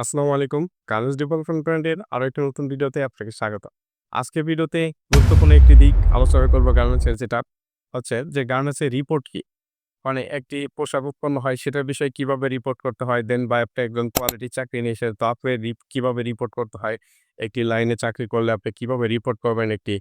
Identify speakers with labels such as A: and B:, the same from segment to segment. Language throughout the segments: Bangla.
A: আসসালামু আলাইকুম। গার্মেন্টস ডেভেলপমেন্ট ব্র্যান্ডের আরও একটা নতুন ভিডিওতে আপনাকে স্বাগত। আজকের ভিডিওতে গুরুত্বপূর্ণ একটি দিক আলোচনা করব গার্মেন্টসের যেটা হচ্ছে যে গার্মেন্টসের রিপোর্ট কি? মানে একটি পোশাক উৎপন্ন হয়, সেটার বিষয়ে কীভাবে রিপোর্ট করতে হয়? দেন বা আপনি একজন কোয়ালিটি চাকরি নিয়ে এসে তো আপনি কীভাবে রিপোর্ট করতে হয়? একটি লাইনে চাকরি করলে আপনি কীভাবে রিপোর্ট করবেন একটি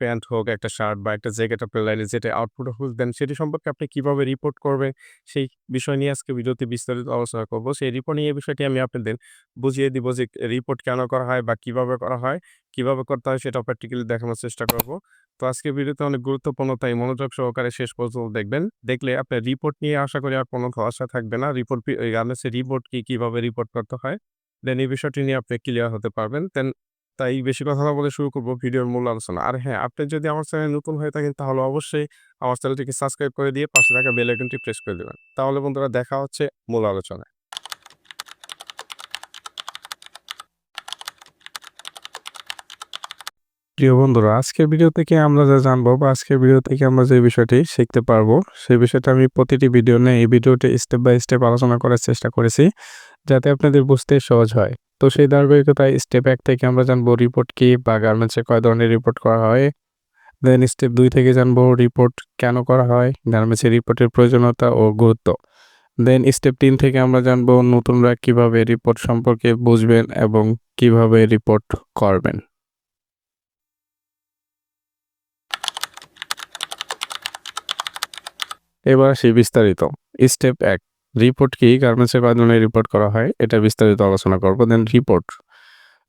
A: প্যান্ট হোক, একটা শার্ট বা একটা জ্যাকেট আপনার লাইনে যেটা আউটপুট হোক দেন সেটি সম্পর্কে আপনি কীভাবে রিপোর্ট করবেন? সেই বিষয় নিয়ে আজকে ভিডিওতে বিস্তারিত আলোচনা করব। সেই রিপোর্ট নিয়ে বিষয়টি আমি আপনাদের বুঝিয়ে দিব যে রিপোর্ট কেন করা হয় বা কীভাবে করা হয়? কীভাবে করতে হয় সেটা প্র্যাকটিক্যালি দেখানোর চেষ্টা করব। তো আজকে ভিডিওতে অনেক গুরুত্বপূর্ণ তাই মনোযোগ সহকারে শেষ পর্যন্ত দেখবেন। দেখলে আপনার রিপোর্ট নিয়ে আশা করি আর কোনো সমস্যা থাকবে না। রিপোর্ট গার্মেন্টসের রিপোর্ট কি, কীভাবে রিপোর্ট করতে হয়? দেন এই বিষয়টি নিয়ে আপনি ক্লিয়ার হতে পারবেন। দেন তাই বেশি কথা না বলে শুরু করব ভিডিওর মূল আলোচনা। আর হ্যাঁ, আপনি যদি আমার চ্যানেল নতুন হয়ে থাকেন তাহলে অবশ্যই আমার চ্যানেলটিকে সাবস্ক্রাইব করে দিয়ে পাশে থাকা বেল আইকনটি প্রেস করে দেবেন তাহলে বন্ধুরা দেখা হচ্ছে মূল আলোচনায়। প্রিয় বন্ধুরা, আজকের ভিডিও থেকে আমরা যা জানব বা আজকের ভিডিও থেকে আমরা যে বিষয়টি শিখতে পারব, সেই বিষয়টা আমি প্রতিটি ভিডিও নিয়ে এই ভিডিওটি স্টেপ বাই স্টেপ আলোচনা করার চেষ্টা করেছি, যাতে আপনাদের বুঝতে সহজ হয়। তো সেই ধারাবাহিকতায় স্টেপ এক থেকে আমরা জানব রিপোর্ট কি বা গার্মেন্টসে কয় ধরনের রিপোর্ট করা হয় দেন স্টেপ দুই থেকে জানব রিপোর্ট কেন করা হয় গার্মেন্টসের রিপোর্টের প্রয়োজনীয়তা ও গুরুত্ব। দেন স্টেপ তিন থেকে আমরা জানব নতুনরা কীভাবে রিপোর্ট সম্পর্কে বুঝবেন এবং কীভাবে রিপোর্ট করবেন। এবার আসি বিস্তারিত। স্টেপ এক রিপোর্ট কি? গার্মেন্টসের মাধ্যমে রিপোর্ট করা হয়, এটা বিস্তারিত আলোচনা করব দেন রিপোর্ট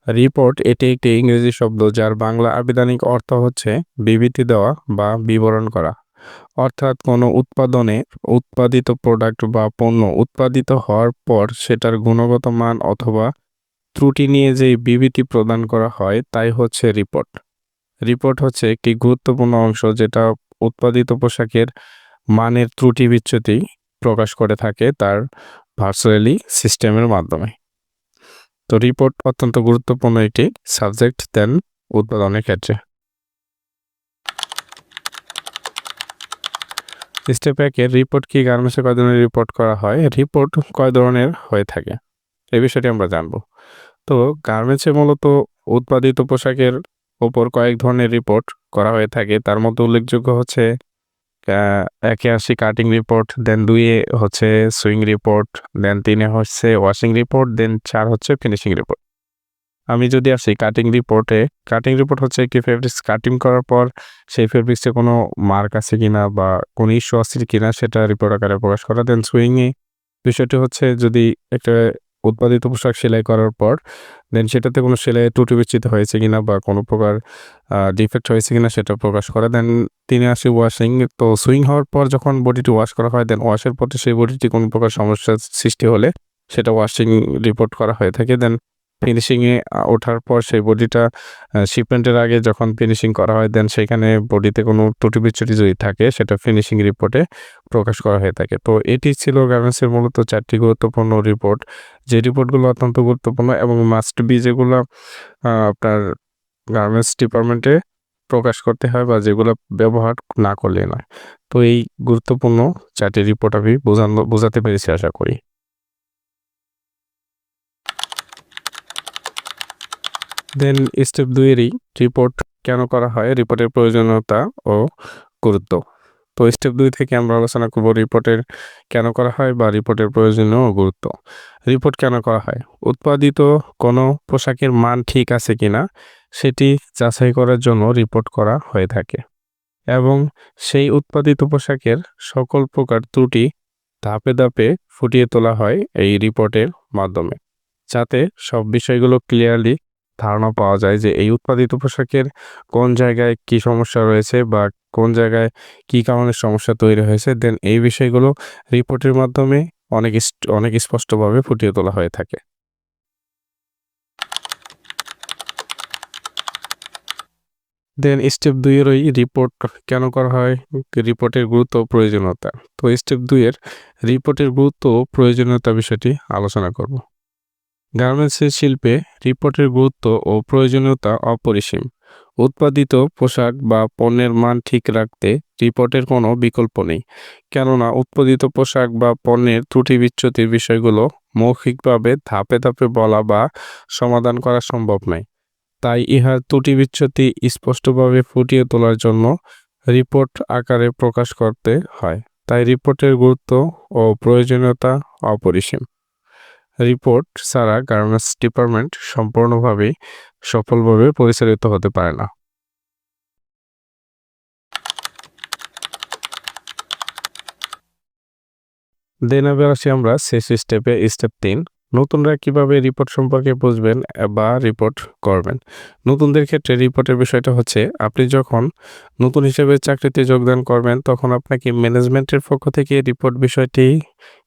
A: রিপোর্ট এটি একটি ইংরেজি শব্দ যার বাংলা আবিধানিক অর্থ হচ্ছে বিবৃতি দেওয়া বা বিবরণ করা। অর্থাৎ কোনো উৎপাদনে উৎপাদিত প্রোডাক্ট বা পণ্য উৎপাদিত হওয়ার পর সেটার গুণগত মান অথবা ত্রুটি নিয়ে যেই বিবৃতি প্রদান করা হয়, তাই হচ্ছে রিপোর্ট রিপোর্ট হচ্ছে একটি গুরুত্বপূর্ণ অংশ যেটা উৎপাদিত পোশাকের মানের ত্রুটি বিচ্যুতি প্রকাশ করে থাকে তার ভার্চুয়ালি সিস্টেমের মাধ্যমে। তো রিপোর্ট অত্যন্ত গুরুত্বপূর্ণ একটি সাবজেক্ট দেন উৎপাদনের ক্ষেত্রে। স্টেপ একে রিপোর্ট কি গার্মেন্টসে কয় ধরনের রিপোর্ট করা হয়? রিপোর্ট কয় ধরনের হয়ে থাকে? এই বিষয়টি আমরা জানব। তো গার্মেন্টসে মূলত উৎপাদিত পোশাকের ওপর কয়েক ধরনের রিপোর্ট করা হয়ে থাকে। তার মধ্যে উল্লেখযোগ্য হচ্ছে একে আসি কাটিং রিপোর্ট দেন দুইয়ে হচ্ছে সুইং রিপোর্ট দেন তিনে হচ্ছে ওয়াশিং রিপোর্ট দেন চার হচ্ছে ফিনিশিং রিপোর্ট আমি যদি আসি কাটিং রিপোর্টে কাটিং রিপোর্ট হচ্ছে কি ফেব্রিক্স কাটিং করার পর, সেই ফেব্রিক্সে কোনো মার্ক আছে কিনা বা কোনো ইস্যু আছে কিনা সেটা রিপোর্ট আকারে প্রকাশ করা দেন সুইংয়ে বিষয়টি হচ্ছে যদি একটা উৎপাদিত পোশাক সেলাই করার পর দেন সেটাতে কোনো সেলাই ত্রুটি বিচ্ছিত হয়েছে কিনা বা কোনো প্রকার ডিফেক্ট হয়েছে কিনা সেটা প্রকাশ করা দেন তিনি আসে ওয়াশিং তো সুইং হওয়ার পর যখন বডিটি ওয়াশ করা হয় দেন ওয়াশের পরে সেই বডিটি কোনো প্রকার সমস্যার সৃষ্টি হলে সেটা ওয়াশিং রিপোর্ট করা হয়ে থাকে। দেন ফিনিশিংয়ে ওঠার পর সেই বডিটা শিপমেন্টের আগে যখন ফিনিশিং করা হয় দেন সেখানে বডিতে কোনো ত্রুটি বিচ্ছুটি যদি থাকে, সেটা ফিনিশিং রিপোর্টে প্রকাশ করা হয়ে থাকে। তো এটি ছিল গার্মেন্টসের মূলত চারটি গুরুত্বপূর্ণ রিপোর্ট যে রিপোর্টগুলো অত্যন্ত গুরুত্বপূর্ণ এবং মাস্ট বি যেগুলো আপনার গার্মেন্টস ডিপার্টমেন্টে প্রকাশ করতে হয় বা যেগুলো ব্যবহার না করলে নয়। তো এই গুরুত্বপূর্ণ চারটি রিপোর্ট আমি বোঝানো, বোঝাতে পেরেছি আশা করি। দেন স্টেপ দুইয়েরই রিপোর্ট কেন করা হয়? রিপোর্টের প্রয়োজনীয়তা ও গুরুত্ব। তো স্টেপ দুই থেকে আমরা আলোচনা করব রিপোর্টের কেন করা হয় বা রিপোর্টের প্রয়োজনীয় ও গুরুত্ব। রিপোর্ট কেন করা হয়? উৎপাদিত কোনো পোশাকের মান ঠিক আছে কিনা? সেটি যাচাই করার জন্য রিপোর্ট করা হয়ে থাকে এবং সেই উৎপাদিত পোশাকের সকল প্রকার ত্রুটি ধাপে ধাপে ফুটিয়ে তোলা হয় এই রিপোর্টের মাধ্যমে, যাতে সব বিষয়গুলো ক্লিয়ারলি ধারণা পাওয়া যায় যে এই উৎপাদিত পোশাকের কোন জায়গায় কি সমস্যা রয়েছে বা কোন জায়গায় কি কারণে সমস্যা তৈরি হয়েছে। দেন এই বিষয়গুলো রিপোর্টের মাধ্যমে অনেক অনেক স্পষ্টভাবে ফুটিয়ে তোলা হয়ে থাকে। দেন স্টেপ দুইয়ের ওই রিপোর্ট কেন করা হয়? রিপোর্টের গুরুত্ব প্রয়োজনীয়তা। তো স্টেপ দুইয়ের রিপোর্টের গুরুত্ব প্রয়োজনীয়তা বিষয়টি আলোচনা করব। গার্মেন্টসের শিল্পে রিপোর্টের গুরুত্ব ও প্রয়োজনীয়তা অপরিসীম। উৎপাদিত পোশাক বা পণ্যের মান ঠিক রাখতে রিপোর্টের কোনো বিকল্প নেই। কেননা উৎপাদিত পোশাক বা পণ্যের ত্রুটি বিচ্যুতির বিষয়গুলো মৌখিকভাবে ধাপে ধাপে বলা বা সমাধান করা সম্ভব নয়। তাই ইহার ত্রুটি বিচ্যুতি স্পষ্টভাবে ফুটিয়ে তোলার জন্য রিপোর্ট আকারে প্রকাশ করতে হয়। তাই রিপোর্টের গুরুত্ব ও প্রয়োজনীয়তা অপরিসীম। রিপোর্ট ছাড়া গার্মেন্টস ডিপার্টমেন্ট সম্পূর্ণভাবে সফলভাবে পরিচালিত হতে পারে না। দেন আসি আমরা শেষ স্টেপে, স্টেপ তিন। নতুনরা কীভাবে রিপোর্ট সম্পর্কে বুঝবেন বা রিপোর্ট করবেন? নতুনদের ক্ষেত্রে রিপোর্টের বিষয়টা হচ্ছে, আপনি যখন নতুন হিসেবে চাকরিতে যোগদান করবেন, তখন আপনাকে ম্যানেজমেন্টের পক্ষ থেকে রিপোর্ট বিষয়টি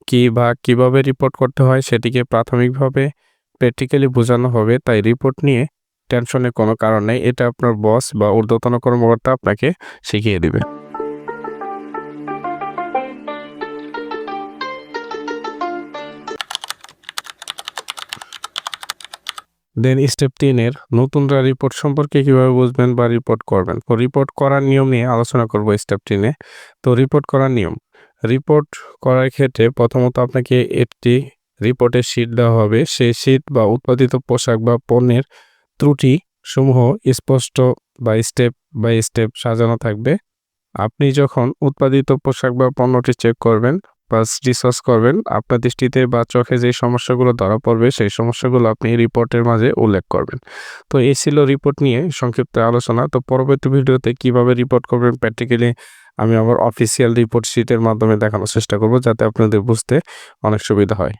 A: কি বা কীভাবে রিপোর্ট করতে হয়, সেটিকে প্রাথমিকভাবে প্র্যাকটিক্যালি বোঝানো হবে। তাই রিপোর্ট নিয়ে টেনশনের কোনো কারণ নেই। এটা আপনার বস বা ঊর্ধ্বতন কর্মকর্তা আপনাকে শিখিয়ে দিবে। দেন স্টেপ তিনের নতুনরা রিপোর্ট সম্পর্কে কীভাবে বুঝবেন বা রিপোর্ট করবেন? তো রিপোর্ট করার নিয়ম নিয়ে আলোচনা করব স্টেপ তিনে তো রিপোর্ট করার নিয়ম। রিপোর্ট করার ক্ষেত্রে প্রথমত আপনাকে একটি রিপোর্টের শিট দেওয়া হবে। সেই শিট বা উৎপাদিত পোশাক বা পণ্যের ত্রুটি সমূহ স্পষ্ট বা স্টেপ বাই স্টেপ সাজানো থাকবে। আপনি যখন উৎপাদিত পোশাক বা পণ্যটি চেক করবেন বা রিসার্চ করবেন। আপনার দৃষ্টিতে বা চোখে যে সমস্যাগুলো ধরা পড়বে, সেই সমস্যাগুলো আপনি রিপোর্টের মাঝে উল্লেখ করবেন। তো এই ছিল রিপোর্ট নিয়ে সংক্ষিপ্ত আলোচনা। তো পরবর্তী ভিডিওতে কীভাবে রিপোর্ট করবেন প্র্যাকটিক্যালি আমি আমার অফিসিয়াল রিপোর্ট শিটের মাধ্যমে দেখানোর চেষ্টা করব, যাতে আপনাদের বুঝতে অনেক সুবিধা হয়।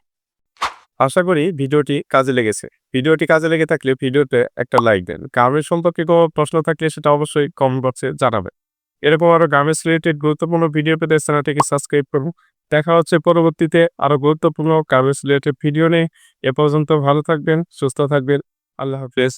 A: আশা করি ভিডিওটি কাজে লেগেছে। ভিডিওটি কাজে লেগে থাকলে ভিডিওতে একটা লাইক দেন। গার্মেন্টস সম্পর্কে কোনো প্রশ্ন থাকলে সেটা অবশ্যই কমেন্ট বক্সে জানাবেন। এরকম আরও গ্রামের রিলেটেড গুরুত্বপূর্ণ ভিডিও পেতে চ্যানেলটিকে সাবস্ক্রাইব করুন। দেখা হচ্ছে পরবর্তীতে আরও গুরুত্বপূর্ণ কাগজ রিলেটেড ভিডিও নিয়ে। এ পর্যন্ত ভালো থাকবেন, সুস্থ থাকবেন। আল্লাহ হাফেজ।